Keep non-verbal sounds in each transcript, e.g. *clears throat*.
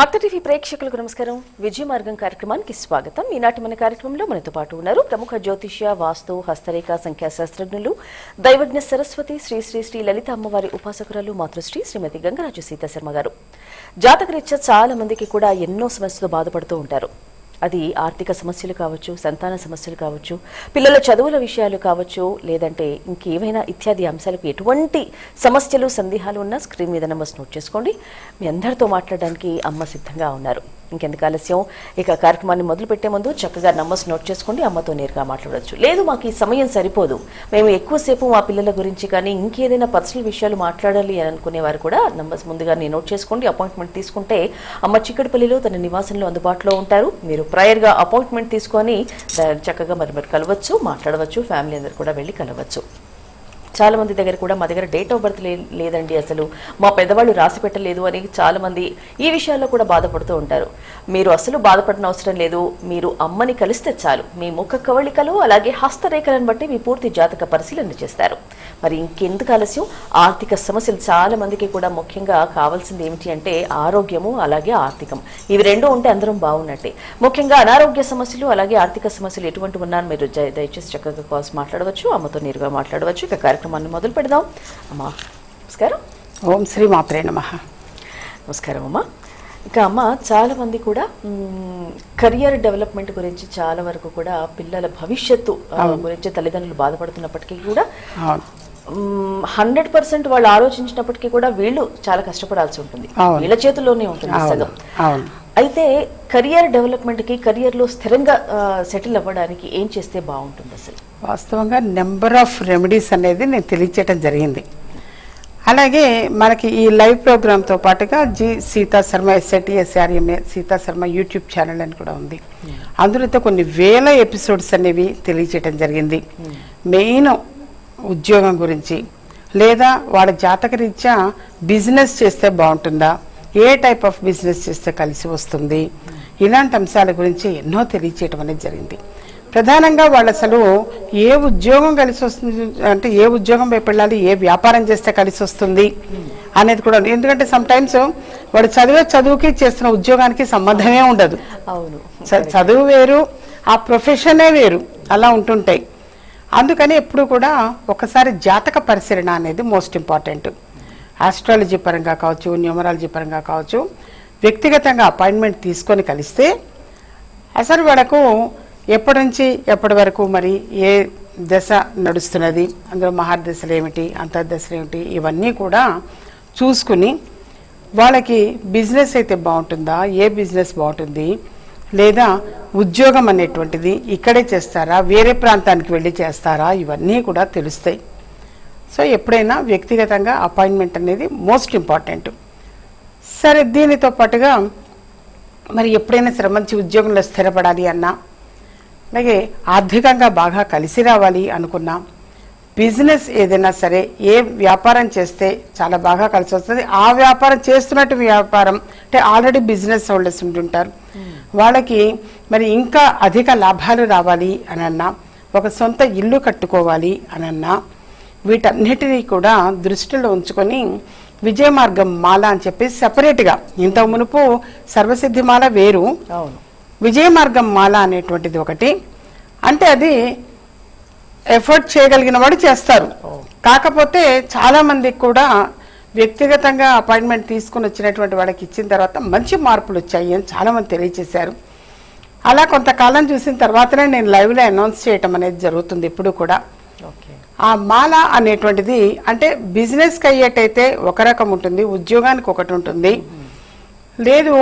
భక్త TV ప్రేక్షకులకు నమస్కారం. విజయ మార్గం కార్యక్రమానికి స్వాగతం. ఈనాటి మన కార్యక్రమంలో మనతో పాటు ఉన్నారు ప్రముఖ జ్యోతిష్య వాస్తు హస్తరేఖ సంఖ్యా శాస్త్రజ్ఞులు దైవజ్ఞ సరస్వతి శ్రీ శ్రీ శ్రీ లలిత అమ్మవారి ఉపాసకురాలు మాతృశ్రీ శ్రీమతి గంగరాజు సీతాశర్మ గారు. జాతకరీత్యా చాలా మందికి కూడా ఎన్నో సమస్యలు బాధపడుతూ ఉంటారు. అది ఆర్థిక సమస్యలు కావచ్చు సంతాన సమస్యలు కావచ్చు పిల్లల చదువుల విషయాలు కావచ్చు లేదంటే ఇంకేమైనా ఇత్యాది అంశాలకు ఎటువంటి సమస్యలు సందేహాలు ఉన్నా స్క్రీన్ మీద నెంబర్స్ నోట్ చేసుకోండి. మీ అందరితో మాట్లాడడానికి అమ్మ సిద్ధంగా ఉన్నారు. ఇంకెందుకు ఆలస్యం? ఇక కార్యక్రమాన్ని మొదలు పెట్టే ముందు చక్కగా నంబర్స్ నోట్ చేసుకోండి అమ్మతో నేరుగా మాట్లాడవచ్చు లేదు మాకు ఈ సమయం సరిపోదు. మేము ఎక్కువసేపు మా పిల్లల గురించి కానీ ఇంకేదైనా పర్సనల్ విషయాలు మాట్లాడాలి అని అనుకునేవారు కూడా నంబర్స్ ముందుగా నేను నోట్ చేసుకోండి. అపాయింట్మెంట్ తీసుకుంటే అమ్మ చిక్కడపల్లిలో తన నివాసంలో అందుబాటులో ఉంటారు. మీరు ప్రయర్గా అపాయింట్మెంట్ తీసుకొని చక్కగా మరి మరి కలవచ్చు మాట్లాడవచ్చు ఫ్యామిలీ అందరు కూడా వెళ్ళి కలవచ్చు. చాలా మంది దగ్గర కూడా మా దగ్గర డేట్ ఆఫ్ బర్త్ లేదండి అసలు. మా పెద్దవాళ్ళు రాసి పెట్టలేదు అని చాలా మంది ఈ విషయాల్లో కూడా బాధపడుతూ ఉంటారు. మీరు అసలు బాధపడిన అవసరం లేదు. మీరు అమ్మని కలిస్తే చాలు. మీ ముఖ కవళికలు అలాగే హస్తరేఖలను బట్టి మీ పూర్తి జాతక పరిశీలన చేస్తారు. మరి ఇంకెందుకు ఆలస్యం? ఆర్థిక సమస్యలు చాలా మందికి కూడా ముఖ్యంగా కావాల్సింది ఏమిటి అంటే ఆరోగ్యము అలాగే ఆర్థికం. ఇవి రెండు ఉంటే అందరం బాగున్నట్టే. ముఖ్యంగా అనారోగ్య సమస్యలు అలాగే ఆర్థిక సమస్యలు ఎటువంటి ఉన్నా మీరు దయచేసి చక్కగా కాల్స్ మాట్లాడవచ్చు అమ్మతో నేరుగా మాట్లాడవచ్చు. ఇక కార్యక్రమాన్ని మొదలు పెడదాం. అమ్మా నమస్కారం. ఓం శ్రీ మాత్రే నమ. నమస్కారం అమ్మా. ఇక అమ్మ చాలా మంది కూడా కెరియర్ డెవలప్మెంట్ గురించి చాలా వరకు కూడా పిల్లల భవిష్యత్తు గురించి తల్లిదండ్రులు బాధపడుతున్నప్పటికీ కూడా హండ్రెడ్ పర్సెంట్ వాళ్ళు ఆలోచించినప్పటికీ కూడా వీళ్ళు చాలా కష్టపడాల్సి ఉంటుంది. వీళ్ళ చేతుల్లోనే ఉంటుంది సగం. అయితే కెరియర్ డెవలప్మెంట్కి కెరియర్లో స్థిరంగా సెటిల్ అవ్వడానికి ఏం చేస్తే బాగుంటుంది అసలు? వాస్తవంగా నెంబర్ ఆఫ్ రెమెడీస్ అనేది నేను తెలియచేయటం జరిగింది. అలాగే మనకి ఈ లైవ్ ప్రోగ్రామ్తో పాటుగా G Seetha Sharma SIT SRMA Seetha Sharma YouTube channel అని కూడా ఉంది. అందులో కొన్ని వేల ఎపిసోడ్స్ అనేవి తెలియచేయటం జరిగింది. మెయిన్ ఉద్యోగం గురించి. లేదా వాళ్ళ జాతక రీత్యా బిజినెస్ చేస్తే బాగుంటుందా? ఏ టైప్ ఆఫ్ బిజినెస్ చేస్తే కలిసి వస్తుంది? ఇలాంటి అంశాల గురించి ఎన్నో తెలియచేయటం అనేది జరిగింది. ప్రధానంగా వాళ్ళు అసలు ఏ ఉద్యోగం కలిసి వస్తుంది అంటే ఏ ఉద్యోగం వైపు వెళ్ళాలి ఏ వ్యాపారం చేస్తే కలిసి వస్తుంది అనేది కూడా. ఎందుకంటే సమ్ టైమ్స్ వాడు చదివే చదువుకి చేస్తున్న ఉద్యోగానికి సంబంధమే ఉండదు. అవును. చదువు వేరు ఆ ప్రొఫెషనే వేరు. అలా ఉంటుంటాయి. అందుకని ఎప్పుడు కూడా ఒకసారి జాతక పరిశీలన అనేది మోస్ట్ ఇంపార్టెంట్ ఆస్ట్రాలజీ పరంగా కావచ్చు న్యూమరాలజీ పరంగా కావచ్చు వ్యక్తిగతంగా అపాయింట్మెంట్ తీసుకొని కలిస్తే అసలు వాళ్ళకు ఎప్పటి నుంచి ఎప్పటి వరకు మరి ఏ దశ నడుస్తున్నది అందులో మహాదశలు ఏమిటి అంతర్దశలు ఏమిటి ఇవన్నీ కూడా చూసుకుని వాళ్ళకి బిజినెస్ అయితే బాగుంటుందా ఏ బిజినెస్ బాగుంటుంది లేదా ఉద్యోగం అనేటువంటిది ఇక్కడే చేస్తారా? వేరే ప్రాంతానికి వెళ్ళి చేస్తారా? ఇవన్నీ కూడా తెలుస్తాయి. సో ఎప్పుడైనా వ్యక్తిగతంగా అపాయింట్మెంట్ అనేది మోస్ట్ ఇంపార్టెంట్. సరే దీనితో పాటుగా మరి ఎప్పుడైనా సరే మంచి ఉద్యోగంలో స్థిరపడాలి అన్నా అలాగే ఆర్థికంగా బాగా కలిసి రావాలి అనుకున్నా బిజినెస్ ఏదైనా సరే ఏ వ్యాపారం చేస్తే చాలా బాగా కలిసి వస్తుంది. ఆ వ్యాపారం చేస్తున్నట్టు వ్యాపారం అంటే ఆల్రెడీ బిజినెస్ హోల్డర్స్ ఉంటుంటారు. వాళ్ళకి మరి ఇంకా అధిక లాభాలు రావాలి అని అన్నా ఒక సొంత ఇల్లు కట్టుకోవాలి అని అన్నా వీటన్నిటినీ కూడా దృష్టిలో ఉంచుకొని విజయ మార్గం మాల అని చెప్పి సెపరేట్గా ఇంత మునుపు సర్వసిద్ధి మాల వేరు. అవును. విజయ మార్గం మాల అనేటువంటిది ఒకటి. అంటే అది ఎఫర్ట్ చేయగలిగిన వాడు చేస్తారు. కాకపోతే చాలా మందికి కూడా వ్యక్తిగతంగా అపాయింట్మెంట్ తీసుకుని వచ్చినటువంటి వాళ్ళకి ఇచ్చిన తర్వాత మంచి మార్పులు వచ్చాయి అని చాలా మంది తెలియజేశారు. అలా కొంతకాలం చూసిన తర్వాతనే నేను లైవ్లో అనౌన్స్ చేయటం అనేది జరుగుతుంది ఇప్పుడు కూడా. ఆ మాల అనేటువంటిది అంటే బిజినెస్కి అయ్యేటైతే ఒక రకం ఉంటుంది ఉద్యోగానికి ఒకటి ఉంటుంది. లేదు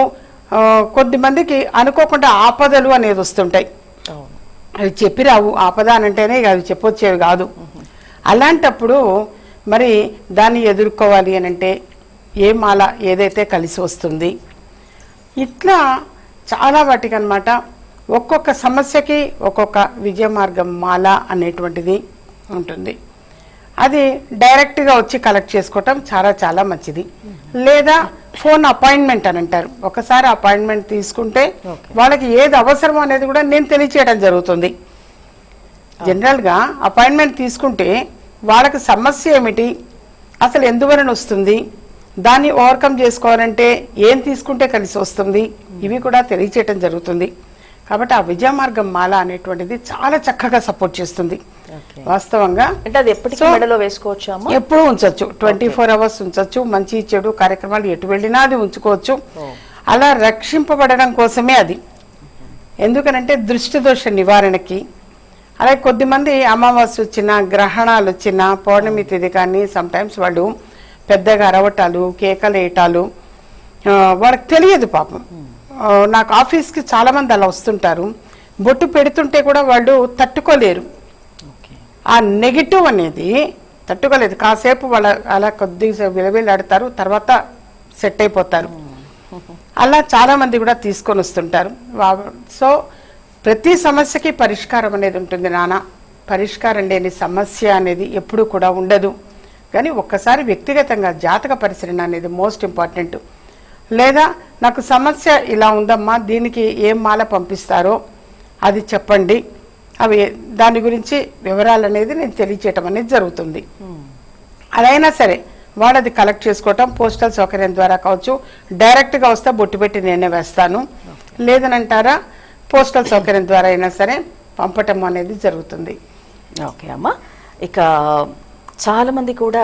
కొద్దిమందికి అనుకోకుండా ఆపదలు అనేది వస్తుంటాయి. అవి చెప్పి రావు ఆపద అని అంటేనే ఇక అవి చెప్పొచ్చేవి కాదు. అలాంటప్పుడు మరి దాన్ని ఎదుర్కోవాలి అని అంటే ఏ మాల ఏదైతే కలిసి వస్తుంది. ఇట్లా చాలా వాటికి అనమాట ఒక్కొక్క సమస్యకి ఒక్కొక్క విజయ మార్గం మాల అనేటువంటిది ఉంటుంది. అది డైరెక్ట్గా వచ్చి కలెక్ట్ చేసుకోవటం చాలా చాలా మంచిది. లేదా ఫోన్ అపాయింట్మెంట్ అని అంటారు. ఒకసారి అపాయింట్మెంట్ తీసుకుంటే. వాళ్ళకి ఏది అవసరం అనేది కూడా నేను తెలియచేయడం జరుగుతుంది. జనరల్గా అపాయింట్మెంట్ తీసుకుంటే వాళ్ళకి సమస్య ఏమిటి? అసలు ఎందువలన వస్తుంది? దాన్ని ఓవర్కమ్ చేసుకోవాలంటే ఏం తీసుకుంటే కలిసి వస్తుంది? ఇవి కూడా తెలియచేయటం జరుగుతుంది. కాబట్టి ఆ విజయ మార్గం మాల అనేటువంటిది చాలా చక్కగా సపోర్ట్ చేస్తుంది. వాస్తవంగా అంటే అది ఎప్పటికీ మెడలో వేసుకోవచ్చా ఎప్పుడు ఉంచొచ్చు. ట్వంటీ ఫోర్ అవర్స్ ఉంచొచ్చు. మంచి చెడు కార్యక్రమాలు ఎటు వెళ్ళినా అది ఉంచుకోవచ్చు. Oh. అలా రక్షింపబడడం కోసమే అది. ఎందుకనంటే దృష్టి దోష నివారణకి అలాగే కొద్దిమంది అమావాస్య వచ్చిన గ్రహణాలు వచ్చిన పౌర్ణమి తిథి కానీ సమ్టైమ్స్ వాళ్ళు పెద్దగా అరవటాలు కేకలేయటాలు ఆ, వాళ్ళకి తెలియదు పాపం. ఆ, నాకు ఆఫీస్కి చాలా మంది అలా వస్తుంటారు. బొట్టు పెడుతుంటే కూడా వాళ్ళు తట్టుకోలేరు. ఆ నెగిటివ్ అనేది తట్టుకోలేదు. కాసేపు వాళ్ళ అలా కొద్దిసేపు విలవిలాడతారు తర్వాత సెట్ అయిపోతారు. అలా చాలా మంది కూడా తీసుకొని వస్తుంటారు. సో ప్రతి సమస్యకి పరిష్కారం అనేది ఉంటుంది నాన్న. పరిష్కారం లేని సమస్య అనేది ఎప్పుడు కూడా ఉండదు. కానీ ఒక్కసారి వ్యక్తిగతంగా జాతక పరిశీలన అనేది మోస్ట్ ఇంపార్టెంట్. లేదా నాకు సమస్య ఇలా ఉందమ్మా దీనికి ఏం మాల పంపిస్తారో అది చెప్పండి. అవి దాని గురించి వివరాలు అనేది నేను తెలియచేయటం అనేది జరుగుతుంది. అలా అయినా సరే వాడు అది కలెక్ట్ చేసుకోవటం పోస్టల్ సౌకర్యం ద్వారా కావచ్చు డైరెక్ట్గా వస్తే బొట్టు పెట్టి నేనే వేస్తాను. లేదనంటారా పోస్టల్ సౌకర్యం ద్వారా అయినా సరే పంపటం అనేది జరుగుతుంది. ఓకే అమ్మా. ఇక చాలా మంది కూడా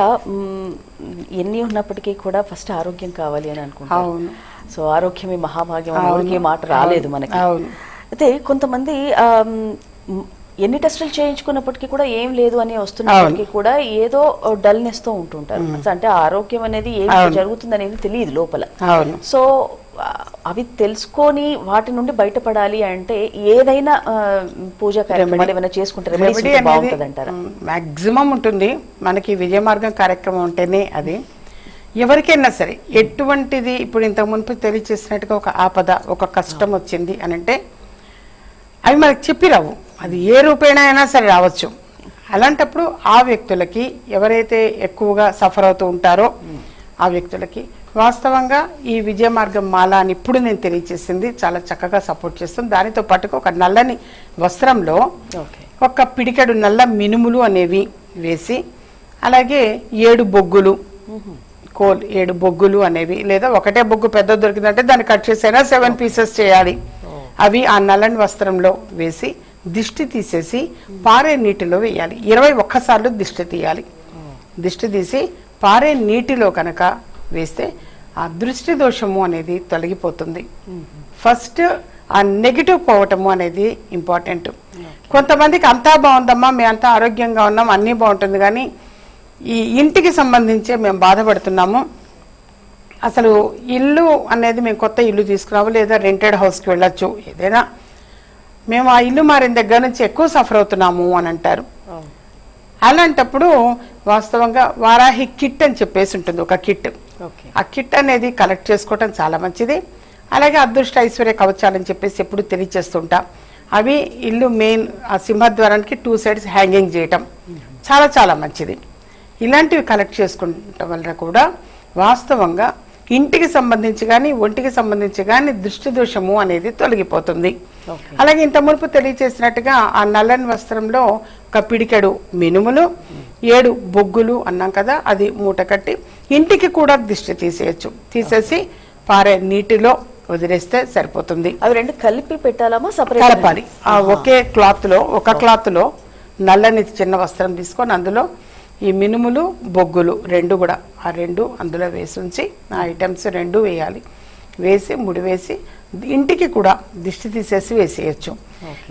ఎన్ని ఉన్నప్పటికీ కూడా ఫస్ట్ ఆరోగ్యం కావాలి అని అనుకుంటారు. సో ఆరోగ్యమే మహాభాగ్యం. ఊరికే మాట రాలేదు మనకి. అయితే కొంతమంది ఎన్ని టెస్టులు చేయించుకున్నప్పటికీ కూడా ఏం లేదు అని వస్తున్నప్పటికీ కూడా ఏదో డల్నెస్తో ఉంటుంటారు అంటే ఆరోగ్యం అనేది ఏం. జరుగుతుంది అనేది తెలియదు లోపల. సో అవి తెలుసుకొని వాటి నుండి బయటపడాలి అంటే ఏదైనా పూజా కార్యక్రమాలు ఏమైనా చేసుకుంటే రెమెడీస్ రెమెడీ ఉంటే అనేది బాగుంటుంది అంటారా మ్యాక్సిమం ఉంటుంది. మనకి విజయ మార్గం కార్యక్రమం ఉంటేనే అది. ఎవరికైనా సరే ఎటువంటిది ఇప్పుడు ఇంతకు మునుపు తెలియచేసినట్టుగా ఒక ఆపద ఒక కష్టం వచ్చింది అని అంటే అవి మనకి చెప్పి రావు. అది ఏ రూపేణ అయినా సరే రావచ్చు. అలాంటప్పుడు ఆ వ్యక్తులకి ఎవరైతే ఎక్కువగా సఫర్ అవుతూ ఉంటారో ఆ వ్యక్తులకి వాస్తవంగా ఈ విజయ మార్గం మాల అని ఇప్పుడు నేను తెలియచేసింది చాలా చక్కగా సపోర్ట్ చేస్తుంది. దానితో పాటుగా ఒక నల్లని వస్త్రంలో ఒక పిడికెడు నల్ల మినుములు అనేవి వేసి అలాగే ఏడు బొగ్గులు కోల్ ఏడు బొగ్గులు అనేవి లేదా ఒకటే బొగ్గు పెద్ద దొరికిందంటే దాన్ని కట్ చేసైనా సెవెన్ పీసెస్ చేయాలి. అవి ఆ నల్లని వస్త్రంలో వేసి దిష్టి తీసేసి పారే నీటిలో వేయాలి. ఇరవై ఒక్కసార్లు దిష్టి తీయాలి. దిష్టి తీసి పారే నీటిలో కనుక వేస్తే ఆ దృష్టి దోషము అనేది తొలగిపోతుంది. ఫస్ట్ ఆ నెగిటివ్ పోవటము అనేది ఇంపార్టెంట్ కొంతమందికి అంతా బాగుందమ్మా మేము అంతా ఆరోగ్యంగా ఉన్నాం అన్నీ బాగుంటుంది కానీ ఈ ఇంటికి సంబంధించే మేము బాధపడుతున్నాము. అసలు ఇల్లు అనేది మేము కొత్త ఇల్లు తీసుకురాము లేదా రెంటెడ్ హౌస్కి వెళ్ళొచ్చు ఏదైనా. మేము ఆ ఇల్లు మారిన దగ్గర నుంచి ఎక్కువ సఫర్ అవుతున్నాము అని అంటారు. అలాంటప్పుడు వాస్తవంగా వారాహి కిట్ అని చెప్పేసి ఉంటుంది ఒక కిట్. ఆ కిట్ అనేది కలెక్ట్ చేసుకోవటం చాలా మంచిది. అలాగే అదృష్ట ఐశ్వర్య కవచాలని చెప్పేసి ఎప్పుడు తెలియచేస్తుంటా. అవి ఇల్లు మెయిన్ ఆ సింహద్వారానికి టూ సైడ్స్ హ్యాంగింగ్ చేయటం చాలా చాలా మంచిది. ఇలాంటివి కలెక్ట్ చేసుకుంటం వలన కూడా వాస్తవంగా ఇంటికి సంబంధించి కానీ ఒంటికి సంబంధించి కానీ దృష్టి దోషము అనేది తొలగిపోతుంది. అలాగే ఇంత మునుపు తెలియచేసినట్టుగా ఆ నల్లని వస్త్రంలో ఒక పిడికెడు మినుములు ఏడు బొగ్గులు అన్నాం కదా అది మూట కట్టి ఇంటికి కూడా దిష్టి తీసేయచ్చు. తీసేసి పారే నీటిలో వదిలేస్తే సరిపోతుంది. అవి రెండు కలిపి పెట్టాలమ్మా సపరేట్ కలపాలి. ఆ ఒకే క్లాత్లో ఒక క్లాత్లో నల్లని చిన్న వస్త్రం తీసుకొని అందులో ఈ మినుములు బొగ్గులు రెండు కూడా ఆ రెండు అందులో వేసి ఉంచి ఆ ఐటమ్స్ రెండు వేయాలి. వేసి ముడి వేసి ఇంటికి కూడా దిష్టి తీసేసి వేసేయచ్చు.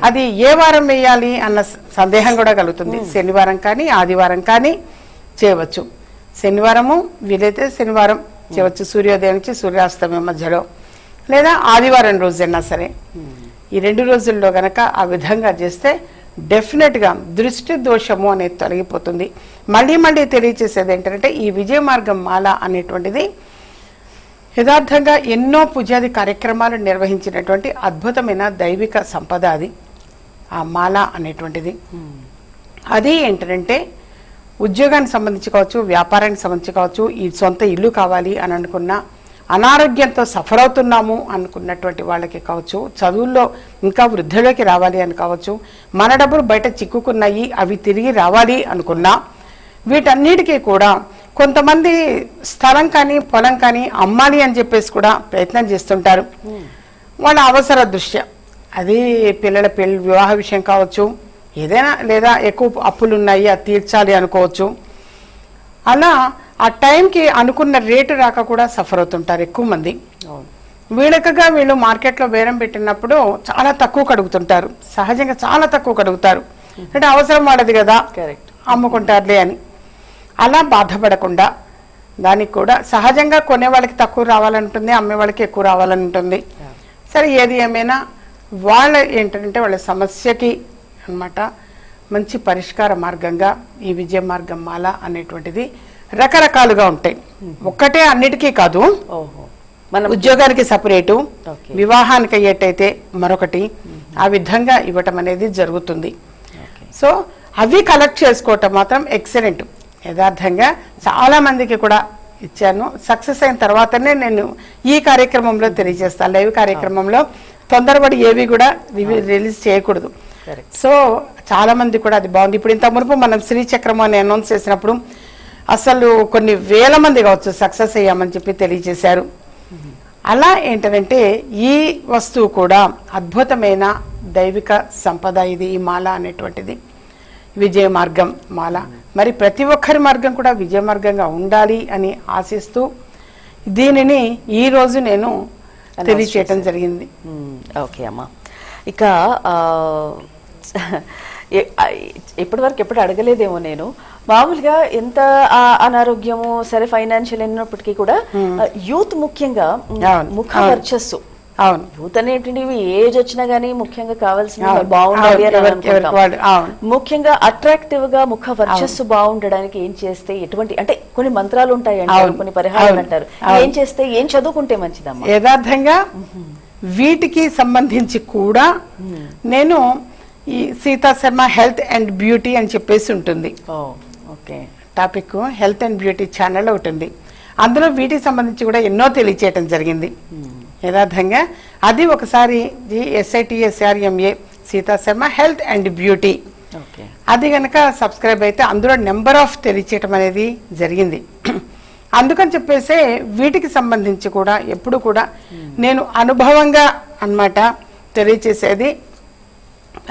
అది ఏ వారం వేయాలి అన్న సందేహం కూడా కలుగుతుంది. శనివారం కానీ ఆదివారం కానీ చేయవచ్చు. శనివారము వీలైతే శనివారం చేయవచ్చు. సూర్యోదయం నుంచి సూర్యాస్తమయం మధ్యలో. లేదా ఆదివారం రోజైనా సరే. ఈ రెండు రోజుల్లో గనక ఆ విధంగా చేస్తే డెఫినెట్గా దృష్టి దోషము అనేది తొలగిపోతుంది. మళ్ళీ మళ్ళీ తెలియచేసేది ఏంటంటే ఈ విజయ మార్గం మాల అనేటువంటిది యథార్థంగా ఎన్నో పూజాది కార్యక్రమాలు నిర్వహించినటువంటి అద్భుతమైన దైవిక సంపద అది. ఆ మాల అనేటువంటిది. అది ఏంటంటే ఉద్యోగానికి సంబంధించి కావచ్చు వ్యాపారానికి సంబంధించి కావచ్చు ఈ సొంత ఇల్లు కావాలి అని అనుకున్న అనారోగ్యంతో సఫర్ అవుతున్నాము అనుకున్నటువంటి వాళ్ళకి కావచ్చు చదువుల్లో ఇంకా వృద్ధిలోకి రావాలి అని కావచ్చు మన డబ్బులు బయట చిక్కుకున్నాయి అవి తిరిగి రావాలి అనుకున్నా వీటన్నిటికీ కూడా కొంతమంది స్థలం కానీ పొలం కానీ అమ్మాలి అని చెప్పేసి కూడా ప్రయత్నం చేస్తుంటారు. వాళ్ళ అవసర దృష్ట్యా. అది పిల్లల పెళ్ళి వివాహ విషయం కావచ్చు. ఏదైనా లేదా ఎక్కువ అప్పులు ఉన్నాయి అది తీర్చాలి అనుకోవచ్చు. అలా ఆ టైంకి అనుకున్న రేటు రాక కూడా సఫర్ అవుతుంటారు ఎక్కువ మంది. వీళ్ళకగా వీళ్ళు మార్కెట్లో బేరం పెట్టినప్పుడు చాలా తక్కువ కడుగుతుంటారు. సహజంగా చాలా తక్కువ కడుగుతారు. అంటే అవసరం వాడది కదా. కరెక్ట్. అమ్ముకుంటారులే అని. అలా బాధపడకుండా దానికి కూడా సహజంగా కొనే వాళ్ళకి తక్కువ రావాలంటుంది అమ్మే వాళ్ళకి ఎక్కువ రావాలని ఉంటుంది సరే ఏది ఏమైనా వాళ్ళ ఏంటంటే వాళ్ళ సమస్యకి అన్నమాట మంచి పరిష్కార మార్గంగా ఈ విజయ మార్గం మాల అనేటువంటిది రకరకాలుగా ఉంటాయి. ఒక్కటే అన్నిటికీ కాదు. మనం ఉద్యోగానికి సపరేటు. వివాహానికి అయ్యేటైతే మరొకటి ఆ విధంగా ఇవ్వటం అనేది జరుగుతుంది. సో అవి కలెక్ట్ చేసుకోవటం మాత్రం ఎక్సలెంట్ యథార్థంగా చాలా మందికి కూడా ఇచ్చాను. సక్సెస్ అయిన తర్వాతనే నేను ఈ కార్యక్రమంలో తెలియజేస్తాను లైవ్ కార్యక్రమంలో తొందరపడి ఏవి కూడా రిలీజ్ చేయకూడదు. సో చాలా మంది కూడా అది బాగుంది. ఇప్పుడు ఇంత మునుపు మనం శ్రీచక్రం అని అనౌన్స్ చేసినప్పుడు అసలు కొన్ని వేల మంది కావచ్చు సక్సెస్ అయ్యామని చెప్పి తెలియజేశారు. అలా ఏంటంటే ఈ వస్తువు కూడా అద్భుతమైన దైవిక సంపద ఇది ఈ మాల అనేటువంటిది. విజయ మార్గం మాల. మరి ప్రతి ఒక్కరి మార్గం కూడా విజయ మార్గంగా ఉండాలి అని ఆశిస్తూ దీనిని ఈ రోజు నేను తెలియచేయటం జరిగింది. ఓకే అమ్మా. ఇక ఆ, ఎ- ఆ, ఇప్పటి వరకు ఎప్పుడు అడగలేదేమో నేను. మామూలుగా ఎంత అనారోగ్యము సరే ఫైనాన్షియల్ అయినప్పటికీ కూడా యూత్ ముఖ్యంగా మ్, అవును, ముఖ. వర్చస్సు. అవును. యూత్ అనేటివి ఏజ్ వచ్చినా గానీ ముఖ్యంగా కావాల్సిన బాగుండాలి. ముఖ్యంగా అట్రాక్టివ్గా ముఖ వర్చస్సు బాగుండడానికి ఏం చేస్తే ఎటువంటి అంటే కొన్ని మంత్రాలు ఉంటాయి అంటారు కొన్ని పరిహారాలు అంటారు. ఏం చేస్తే ఏం చదువుకుంటే మంచిదమ్మా? యథార్థంగా వీటికి సంబంధించి కూడా నేను ఈ Seetha Sharma health and beauty అని చెప్పేసి ఉంటుంది. Okay. Topic health and beauty channel ఒకటి ఉంది. అందులో వీటికి సంబంధించి కూడా ఎన్నో తెలియచేయటం జరిగింది. యథార్థంగా అది ఒకసారి SITSRMA Seetha Sharma health and beauty. Okay. అది కనుక సబ్స్క్రైబ్ అయితే అందులో నెంబర్ ఆఫ్ తెలియచేయటం అనేది జరిగింది. *clears throat* అందుకని చెప్పేసే వీటికి సంబంధించి కూడా ఎప్పుడు కూడా నేను అనుభవంగా అన్నమాట తెలియచేసేది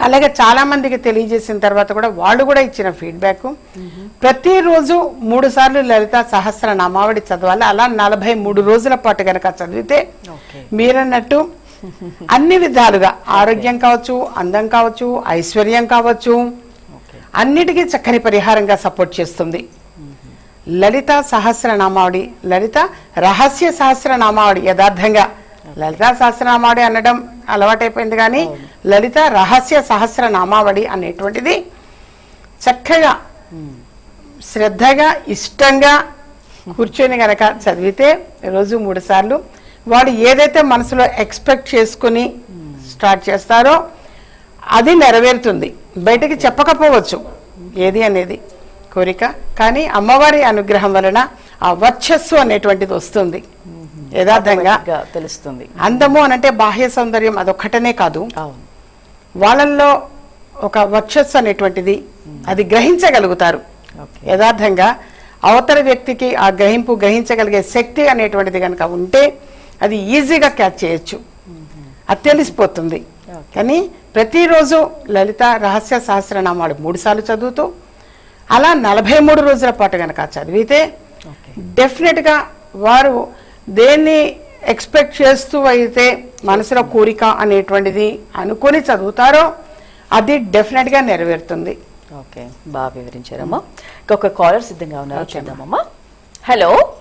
అలాగే చాలా మందికి తెలియజేసిన తర్వాత కూడా వాళ్ళు కూడా ఇచ్చిన ఫీడ్బ్యాక్ ప్రతిరోజు మూడు సార్లు లలిత సహస్ర నామావళి చదవాలి. అలా నలభై మూడు రోజుల పాటు కనుక చదివితే మీరన్నట్టు *laughs* అన్ని విధాలుగా ఆరోగ్యం కావచ్చు అందం కావచ్చు ఐశ్వర్యం కావచ్చు అన్నిటికీ చక్కని పరిహారంగా సపోర్ట్ చేస్తుంది. లలిత సహస్రనామావళి లలిత రహస్య సహస్రనామావళి యథార్థంగా లలిత సహస్రనామావళి అనడం అలవాటైపోయింది కానీ లలిత రహస్య సహస్రనామావళి అనేటువంటిది చక్కగా శ్రద్ధగా ఇష్టంగా కూర్చొని గనక చదివితే రోజు మూడు సార్లు వాడు ఏదైతే మనసులో ఎక్స్పెక్ట్ చేసుకుని స్టార్ట్ చేస్తారో అది నెరవేరుతుంది. బయటికి చెప్పకపోవచ్చు ఏది అనేది కోరిక. కానీ అమ్మవారి అనుగ్రహం వలన ఆ వర్చస్సు అనేటువంటిది వస్తుంది. యథార్థంగా తెలుస్తుంది. అందము అనంటే బాహ్య సౌందర్యం అదొక్కటనే కాదు. వాళ్ళల్లో ఒక వర్చస్సు అనేటువంటిది అది గ్రహించగలుగుతారు. యథార్థంగా అవతల వ్యక్తికి ఆ గ్రహింపు గ్రహించగలిగే శక్తి అనేటువంటిది కనుక ఉంటే అది ఈజీగా క్యాచ్ చేయొచ్చు. అది తెలిసిపోతుంది. కానీ ప్రతిరోజు లలిత రహస్య సహస్రనామాలు మూడు సార్లు చదువుతూ అలా నలభై మూడు రోజుల పాటు కనుక చదివితే డెఫినెట్గా వారు దేన్ని ఎక్స్పెక్ట్ చేస్తూ అయితే మనసులో కోరిక అనేటువంటిది అనుకొని చదువుతారో అది డెఫినెట్గా నెరవేరుతుంది. ఓకే బాగా వివరించారమ్మా. ఇంకొక కాలర్ సిద్ధంగా ఉన్నారు చూద్దామమ్మా. హలో.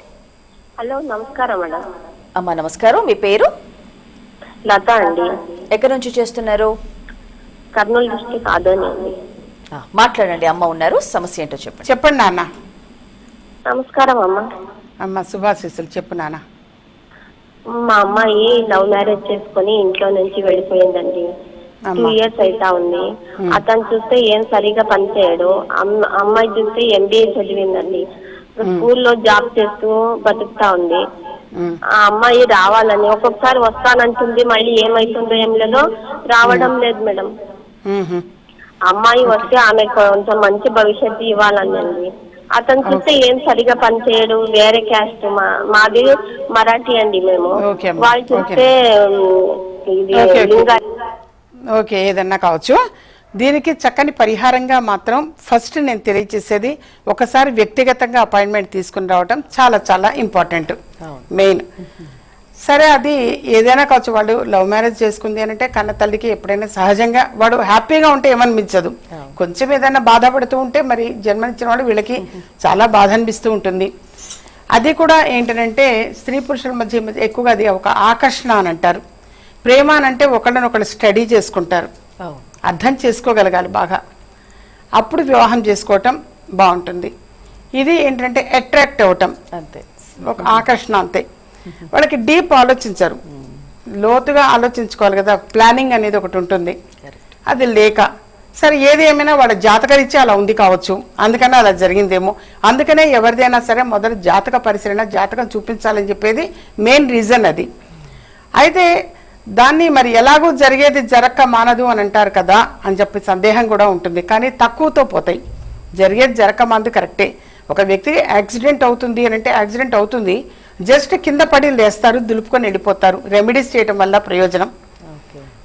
హలో నమస్కారం మేడం. అమ్మా నమస్కారం. మీ పేరు? లత అండి. ఎక్కడి నుంచి చేస్తున్నారు? కర్నూలు డిస్టిక్ ఆదోని అండి. మాట్లాడండి. అమ్మ ఉన్నారు. సమస్య ఏంటో చెప్పండి. చెప్పండి నాన్న. నమస్కారం అమ్మ. అమ్మ శుభాశీస్సులు. చెప్పు నాన్న. మా అమ్మాయి లవ్ మ్యారేజ్ చేసుకుని ఇంట్లో నుంచి వెళ్ళిపోయిందండి. టూ. ఇయర్స్ అయితా ఉంది. అతను చూస్తే ఏం సరిగా పనిచేయడు. అమ్మ- అమ్మాయి చూస్తే ఎంబీఏ చదివిందండి. స్కూల్లో జాబ్ చేస్తూ బతుకుతా ఉంది. ఆ అమ్మాయి రావాలని ఒక్కొక్కసారి వస్తానంటుంది. మళ్ళీ ఏమైతుందో ఏం లేదో రావడం లేదు మేడం. అమ్మాయి వస్తే ఆమె కొంచెం మంచి భవిష్యత్తు ఇవ్వాలని అండి అతను చూస్తే ఏం సరిగా పనిచేయడు వేరే క్యాస్ట్ మా మాది మరాఠీ అండి మేము. వాళ్ళు చూస్తే ఓకే, ఏదన్నా కావచ్చు. దీనికి చక్కని పరిహారంగా మాత్రం ఫస్ట్ నేను తెలియచేసేది ఒకసారి వ్యక్తిగతంగా అపాయింట్మెంట్ తీసుకుని రావడం చాలా చాలా ఇంపార్టెంట్. మెయిన్ సరే అది ఏదైనా కావచ్చు వాడు లవ్ మ్యారేజ్ చేసుకుంది అని అంటే కన్న తల్లికి ఎప్పుడైనా సహజంగా వాడు హ్యాపీగా ఉంటే ఏమనిపించదు. కొంచెం ఏదైనా బాధపడుతూ ఉంటే మరి జన్మనిచ్చిన వాడు వీళ్ళకి చాలా బాధ అనిపిస్తూ ఉంటుంది. అది కూడా ఏంటంటే స్త్రీ పురుషుల మధ్య ఎక్కువగా అది ఒక ఆకర్షణ అని అంటారు. ప్రేమ అని అంటే ఒకళ్ళనొకళ్ళు స్టడీ చేసుకుంటారు. అర్థం చేసుకోగలగాలి బాగా. అప్పుడు వివాహం చేసుకోవటం బాగుంటుంది. ఇది ఏంటంటే అట్రాక్ట్ అవ్వటం అంతే. ఒక ఆకర్షణ అంతే. వాళ్ళకి డీప్ ఆలోచించరు. లోతుగా ఆలోచించుకోవాలి కదా ప్లానింగ్ అనేది ఒకటి ఉంటుంది. అది లేక సరే ఏది ఏమైనా వాళ్ళ జాతకరీత్యా అలా ఉంది కావచ్చు. అందుకనే అలా జరిగిందేమో. అందుకనే ఎవరిదైనా సరే మొదలు జాతక పరిశీలన జాతకం చూపించాలని చెప్పేది మెయిన్ రీజన్ అది. అయితే దాన్ని మరి ఎలాగో జరిగేది జరక్క మానదు అని అంటారు కదా అని చెప్పి సందేహం కూడా ఉంటుంది. కానీ తక్కువతో పోతాయి. జరిగేది జరక్క మానదు కరెక్టే. ఒక వ్యక్తి యాక్సిడెంట్ అవుతుంది అని అంటే యాక్సిడెంట్ అవుతుంది. జస్ట్ కింద పడి లేస్తారు దులుపుకొని వెళ్ళిపోతారు. రెమెడీస్ చేయడం వల్ల ప్రయోజనం.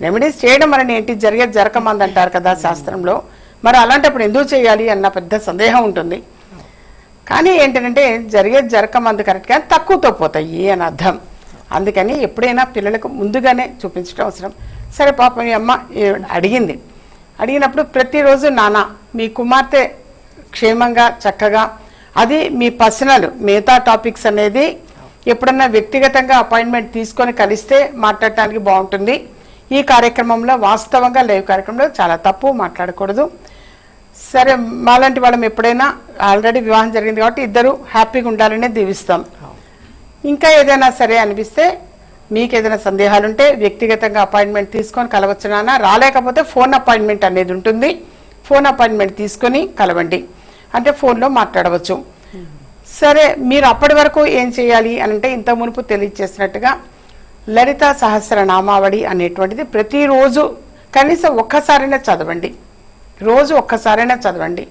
రెమెడీస్ చేయడం వలన ఏంటి? జరిగేది జరకమంది అంటారు కదా శాస్త్రంలో. మరి అలాంటప్పుడు ఎందుకు చేయాలి అన్న పెద్ద సందేహం ఉంటుంది. కానీ ఏంటంటే జరిగేది జరకమంది కరెక్ట్ కానీ తక్కువతో పోతాయి అని అర్థం. అందుకని ఎప్పుడైనా పిల్లలకు ముందుగానే చూపించడం అవసరం. సరే పాప మీ అమ్మ అడిగింది. అడిగినప్పుడు ప్రతిరోజు నాన్న మీ కుమార్తె క్షేమంగా చక్కగా అది మీ పర్సనల్ మిగతా టాపిక్స్ అనేది ఎప్పుడన్నా వ్యక్తిగతంగా అపాయింట్మెంట్ తీసుకొని కలిస్తే మాట్లాడటానికి బాగుంటుంది. ఈ కార్యక్రమంలో వాస్తవంగా లైవ్ కార్యక్రమంలో చాలా తప్పు మాట్లాడకూడదు. సరే మాలాంటి వాళ్ళం ఎప్పుడైనా ఆల్రెడీ వివాహం జరిగింది కాబట్టి ఇద్దరు హ్యాపీగా ఉండాలనే దీవిస్తాం. ఇంకా ఏదైనా సరే అనిపిస్తే మీకు ఏదైనా సందేహాలు ఉంటే వ్యక్తిగతంగా అపాయింట్మెంట్ తీసుకొని కలవచ్చు నాన్న రాలేకపోతే ఫోన్ అపాయింట్మెంట్ అనేది ఉంటుంది. ఫోన్ అపాయింట్మెంట్ తీసుకొని కలవండి. అంటే ఫోన్లో మాట్లాడవచ్చు. సరే మీరు అప్పటి వరకు ఏం చేయాలి అని అంటే ఇంత మునుపు తెలియచేసినట్టుగా లలిత సహస్రనామావళి అనేటువంటిది ప్రతిరోజు కనీసం ఒక్కసారైనా చదవండి. రోజు ఒక్కసారైనా చదవండి.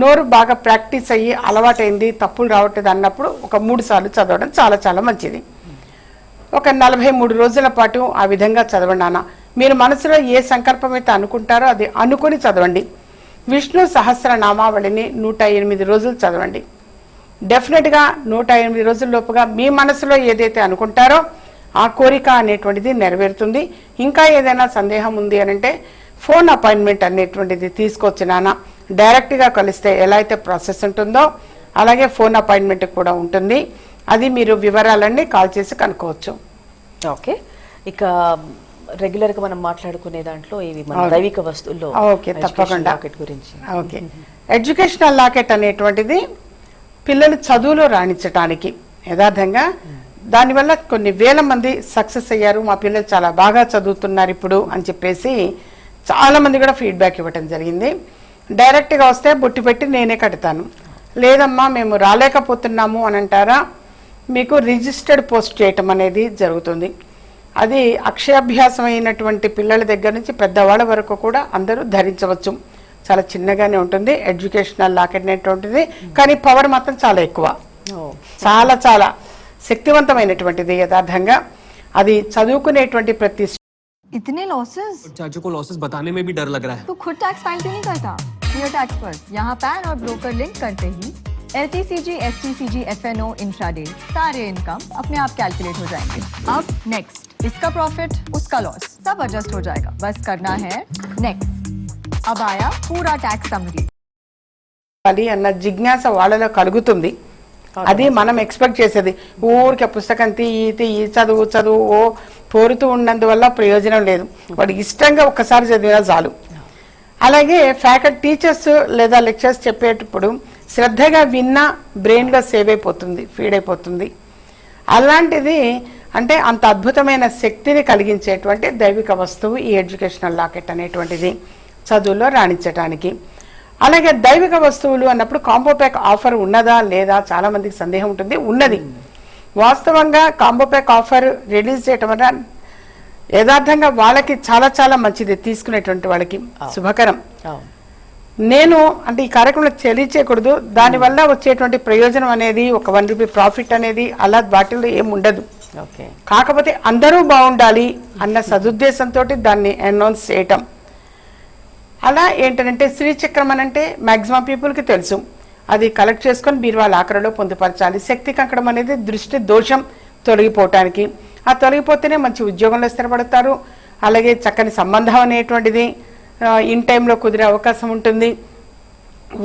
నోరు బాగా ప్రాక్టీస్ అయ్యి అలవాటైంది తప్పులు రావట్లేదు అన్నప్పుడు ఒక మూడు సార్లు చదవడం చాలా చాలా మంచిది. ఒక నలభై మూడు రోజుల పాటు ఆ విధంగా చదవండి మీరు మనసులో ఏ సంకల్పం అయితే అనుకుంటారో అది అనుకుని చదవండి. విష్ణు సహస్ర నామావళిని నూట ఎనిమిది రోజులు చదవండి. డెఫినెట్గా నూట ఎనిమిది రోజుల లోపుగా మీ మనసులో ఏదైతే అనుకుంటారో ఆ కోరిక అనేటువంటిది నెరవేరుతుంది. ఇంకా ఏదైనా సందేహం ఉంది అని అంటే ఫోన్ అపాయింట్మెంట్ అనేటువంటిది తీసుకొచ్చి నాన్న డైరెక్ట్గా కలిస్తే ఎలా అయితే ప్రాసెస్ ఉంటుందో అలాగే ఫోన్ అపాయింట్మెంట్ కూడా ఉంటుంది. అది మీరు వివరాలన్నీ కాల్ చేసి కనుక్కోవచ్చు. ఓకే. ఇక రెగ్యులర్గా మనం మాట్లాడుకునే దాంట్లో ఇవి మన అవును. దైవిక వస్తువుల్లో ఓకే, తప్పకుండా. గురించి. ఓకే. ఎడ్యుకేషనల్ లాకెట్ అనేటువంటిది పిల్లలు చదువులో రాణించటానికి. యథార్థంగా దానివల్ల కొన్ని వేల మంది సక్సెస్ అయ్యారు. మా పిల్లలు చాలా బాగా చదువుతున్నారు ఇప్పుడు అని చెప్పేసి చాలా మంది కూడా ఫీడ్బ్యాక్ ఇవ్వటం జరిగింది. డైరెక్ట్గా వస్తే బొట్టి పెట్టి నేనే కడతాను. లేదమ్మా మేము రాలేకపోతున్నాము అని అంటారా? మీకు రిజిస్టర్డ్ పోస్ట్ చేయటం అనేది జరుగుతుంది. అది అక్షయాభ్యాసం అయినటువంటి పిల్లల దగ్గర నుంచి పెద్దవాళ్ళ వరకు కూడా అందరూ ధరించవచ్చు. చాలా చిన్నగానే ఉంటుంది ఎడ్యుకేషనల్ లాకెట్ అనేటువంటిది కానీ పవర్ మాత్రం చాలా ఎక్కువ ఓ, చాలా చాలా శక్తివంతమైనటువంటిది యథార్థంగా అది చదువుకునేటువంటి ప్రతి इतने लॉसेस चाचू को लॉसेस बताने में भी डर लग रहा है तो खुद टैक्स फाइल क्यों नहीं करता जियो टैक्स पर यहाँ पैन और ब्रोकर लिंक करते ही L T C G S T C G F N O intraday सारे इनकम अपने आप कैलकुलेट हो जाएंगे अब नेक्स्ट इसका प्रॉफिट उसका लॉस सब एडजस्ट हो जाएगा बस करना है नेक्स्ट అబాయా పూరా ట్యాక్స్ సమ్మరీ అన్న జిజ్ఞాస వాళ్ళలో కలుగుతుంది. అది మనం ఎక్స్పెక్ట్ చేసేది. ఊరికే పుస్తకం తీ ఈ చదువు చదువు ఓ పోరుతూ ఉన్నందువల్ల ప్రయోజనం లేదు. వాడు ఇష్టంగా ఒక్కసారి చదివినా చాలు. అలాగే ఫ్యాకల్టీ టీచర్స్ లేదా లెక్చర్స్ చెప్పేటప్పుడు శ్రద్ధగా విన్నా బ్రెయిన్గా సేవ్ అయిపోతుంది ఫీడ్ అయిపోతుంది. అలాంటిది అంటే అంత అద్భుతమైన శక్తిని కలిగించేటువంటి దైవిక వస్తువు ఈ ఎడ్యుకేషనల్ లాకెట్ అనేటువంటిది. చదువులో రాణించటానికి. అలాగే దైవిక వస్తువులు అన్నప్పుడు కాంబో ప్యాక్ ఆఫర్ ఉన్నదా లేదా చాలా మందికి సందేహం ఉంటుంది. ఉన్నది. వాస్తవంగా కాంబో ప్యాక్ ఆఫర్ రిలీజ్ చేయటం వల్ల యథార్థంగా వాళ్ళకి చాలా చాలా మంచిది తీసుకునేటువంటి వాళ్ళకి. శుభకరం. నేను అంటే ఈ కార్యక్రమంలో తెలియచేయకూడదు దానివల్ల వచ్చేటువంటి ప్రయోజనం అనేది ఒక వన్ రూపీ ప్రాఫిట్ అనేది అలా వాటిల్లో ఏం ఉండదు. కాకపోతే అందరూ బాగుండాలి అన్న సదుద్దేశంతో దాన్ని అనౌన్స్ చేయటం. అలా ఏంటంటే శ్రీచక్రం అని అంటే మ్యాక్సిమం పీపుల్కి తెలుసు. అది కలెక్ట్ చేసుకొని బీరువాల ఆఖరిలో పొందుపరచాలి. శక్తి కంకడం అనేది దృష్టి దోషం తొలగిపోవటానికి. ఆ తొలగిపోతేనే మంచి ఉద్యోగంలో స్థిరపడతారు. అలాగే చక్కని సంబంధం అనేటువంటిది ఇన్ టైంలో కుదిరే అవకాశం ఉంటుంది.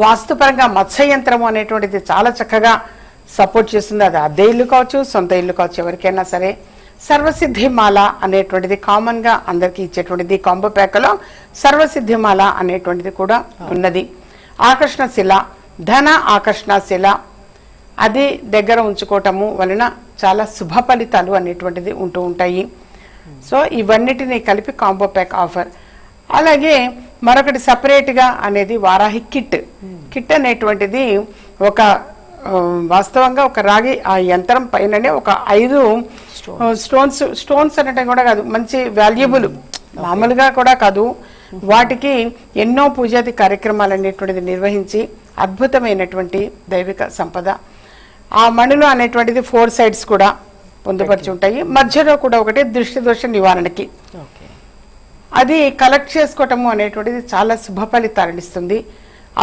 వాస్తుపరంగా మత్స్య యంత్రము అనేటువంటిది చాలా చక్కగా సపోర్ట్ చేస్తుంది. అది అద్దె ఇల్లు కావచ్చు సొంత ఇల్లు కావచ్చు ఎవరికైనా సరే. సర్వసిద్ధి మాల అనేటువంటిది కామన్గా అందరికీ ఇచ్చేటువంటిది కాంబో ప్యాక్లో సర్వసిద్ధి మాల అనేటువంటిది కూడా ఉన్నది. ఆకర్షణ శిల ధన ఆకర్షణ శిల అది దగ్గర ఉంచుకోవటము వలన చాలా శుభ ఫలితాలు అనేటువంటిది ఉంటూ ఉంటాయి. సో ఇవన్నిటిని కలిపి కాంబో ప్యాక్ ఆఫర్. అలాగే మరొకటి సపరేట్గా అనేది వారాహి కిట్. కిట్ అనేటువంటిది ఒక వాస్తవంగా ఒక రాగి ఆ యంత్రం పైననే ఒక ఐదు స్టోన్స్ స్టోన్స్ అనటం కూడా కాదు మంచి వాల్యుబుల్ మామూలుగా కూడా కాదు. వాటికి ఎన్నో పూజాది కార్యక్రమాలు అనేటువంటిది నిర్వహించి అద్భుతమైనటువంటి దైవిక సంపద. ఆ మణులు అనేటువంటిది ఫోర్ సైడ్స్ కూడా పొందుపరిచి ఉంటాయి మధ్యలో కూడా ఒకటి దృష్టి దోష నివారణకి. ఓకే అది కలెక్ట్ చేసుకోవటము అనేటువంటిది చాలా శుభ ఫలితాలను ఇస్తుంది.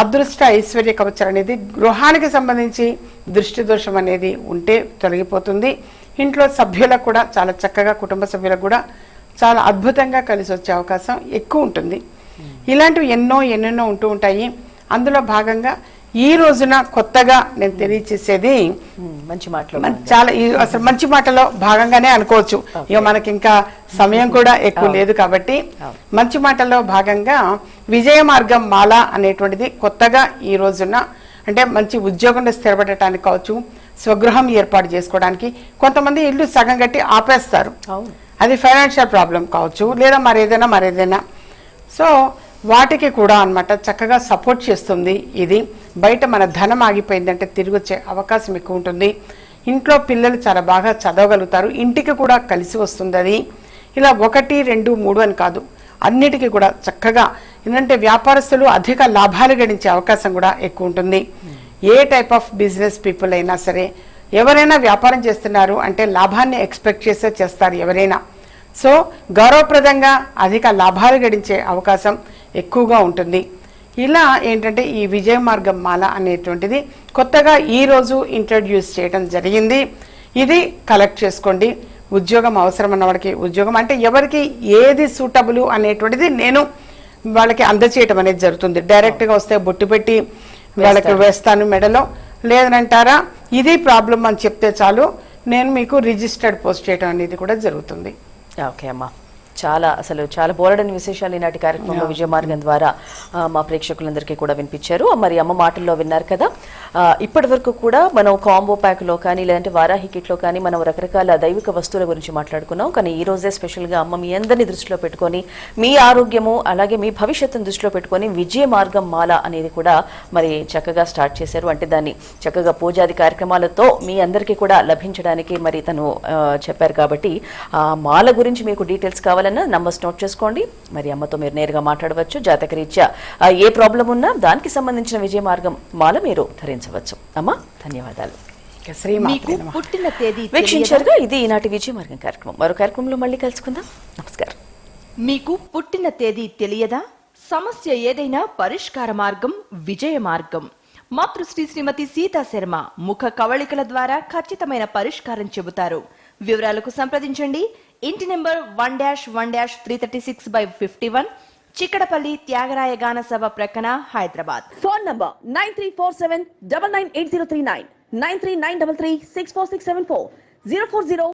అదృష్ట ఐశ్వర్య కవచం అనేది గృహానికి సంబంధించి దృష్టి దోషం అనేది ఉంటే తొలగిపోతుంది. ఇంట్లో సభ్యులకు కూడా చాలా చక్కగా కుటుంబ సభ్యులకు కూడా చాలా అద్భుతంగా కలిసి వచ్చే అవకాశం ఎక్కువ ఉంటుంది. ఇలాంటివి ఎన్నో ఎన్నెన్నో ఉంటూ ఉంటాయి. అందులో భాగంగా ఈ రోజున కొత్తగా నేను తెలియచేసేది మంచి మాటలు చాలా ఈ- అసలు మంచి మాటలో భాగంగానే అనుకోవచ్చు. ఇక మనకి ఇంకా సమయం కూడా ఎక్కువ లేదు కాబట్టి మంచి మాటల్లో భాగంగా విజయ మార్గం మాల అనేటువంటిది కొత్తగా ఈ రోజున అంటే మంచి ఉద్యోగంలో స్థిరపడటానికి కావచ్చు స్వగృహం ఏర్పాటు చేసుకోవడానికి కొంతమంది ఇల్లు సగం కట్టి ఆపేస్తారు. అది ఫైనాన్షియల్ ప్రాబ్లం కావచ్చు లేదా మరేదైనా మరేదైనా. సో వాటికి కూడా అన్నమాట చక్కగా సపోర్ట్ చేస్తుంది ఇది. బయట మన ధనం ఆగిపోయిందంటే తిరిగి వచ్చే అవకాశం ఎక్కువ ఉంటుంది. ఇంట్లో పిల్లలు చాలా బాగా చదవగలుగుతారు. ఇంటికి కూడా కలిసి వస్తుంది అది. ఇలా ఒకటి రెండు మూడు అని కాదు. అన్నిటికీ కూడా చక్కగా ఏంటంటే వ్యాపారస్తులు అధిక లాభాలు గడించే అవకాశం కూడా ఎక్కువ ఉంటుంది. A type of business people అయినా సరే ఎవరైనా వ్యాపారం చేస్తున్నారు అంటే లాభాన్ని ఎక్స్పెక్ట్ చేసే చేస్తారు ఎవరైనా. సో గౌరవప్రదంగా అధిక లాభాలు గడించే అవకాశం ఎక్కువగా ఉంటుంది. ఇలా ఏంటంటే ఈ విజయ మార్గం మాల అనేటువంటిది కొత్తగా ఈ రోజు ఇంట్రడ్యూస్ చేయడం జరిగింది. ఇది కలెక్ట్ చేసుకోండి. ఉద్యోగం అవసరం అన్న వాడికి ఉద్యోగం అంటే ఎవరికి ఏది సూటబుల్ అనేటువంటిది నేను వాళ్ళకి అందచేయటం అనేది జరుగుతుంది. డైరెక్ట్గా వస్తే బొట్టు పెట్టి వాళ్ళకి వేస్తాను మెడలో. లేదనంటారా ఇది ప్రాబ్లం అని చెప్తే చాలు నేను మీకు రిజిస్టర్డ్ పోస్ట్ చేయడం అనేది కూడా జరుగుతుంది. ఓకే అమ్మా. చాలా అసలు చాలా బోలెడని విశేషాలు ఈనాటి కార్యక్రమంలో విజయ మార్గం ద్వారా మా ప్రేక్షకులందరికీ కూడా వినిపించారు. మరి అమ్మ మాటల్లో విన్నారు కదా. ఇప్పటి వరకు కూడా మనం కాంబో ప్యాక్లో కానీ లేదంటే వారాహి కిట్లో కానీ మనం రకరకాల దైవిక వస్తువుల గురించి మాట్లాడుకున్నాం. కానీ ఈ రోజే స్పెషల్గా అమ్మ మీ అందరినీ దృష్టిలో పెట్టుకొని మీ ఆరోగ్యము అలాగే మీ భవిష్యత్తును దృష్టిలో పెట్టుకొని విజయ మార్గం మాల అనేది కూడా మరి చక్కగా స్టార్ట్ చేశారు. అంటే దాన్ని చక్కగా పూజాది కార్యక్రమాలతో మీ అందరికీ కూడా లభించడానికి మరి తను చెప్పారు కాబట్టి ఆ మాల గురించి మీకు డీటెయిల్స్ కావాలన్నా నంబర్స్ నోట్ చేసుకోండి. మరి అమ్మతో మీరు నేరుగా మాట్లాడవచ్చు. జాతక రీత్యా ఆ, ఏ ప్రాబ్లం ఉన్నా దానికి సంబంధించిన విజయ మార్గం మాల మీరు ధరించవచ్చు. అమ్మా ధన్యవాదాలు. పుట్టిన తేదీ తెలియదా? వీక్షించారుగా ఇది ఈనాటి విజయ మార్గం కార్యక్రమం. మరో కార్యక్రమంలో మళ్ళీ కలుసుకుందాం. నమస్కారం. మీకు పుట్టిన తేదీ తెలియదా? సమస్య ఏదైనా పరిష్కార మార్గం విజయ మార్గం. మాతృశ్రీ శ్రీమతి సీతా శర్మ ముఖ కవళికల ద్వారా ఖచ్చితమైన పరిష్కారం చెబుతారు. వివరాలకు సంప్రదించండి. ఇంటి number one dash one dash three thirty six by fifty one Chikkadpally Thyagaraya Gana Sabha ప్రక్కన Hyderabad. Phone number nine three four seven double nine eight zero three nine nine three nine double three six four six seven four zero four zero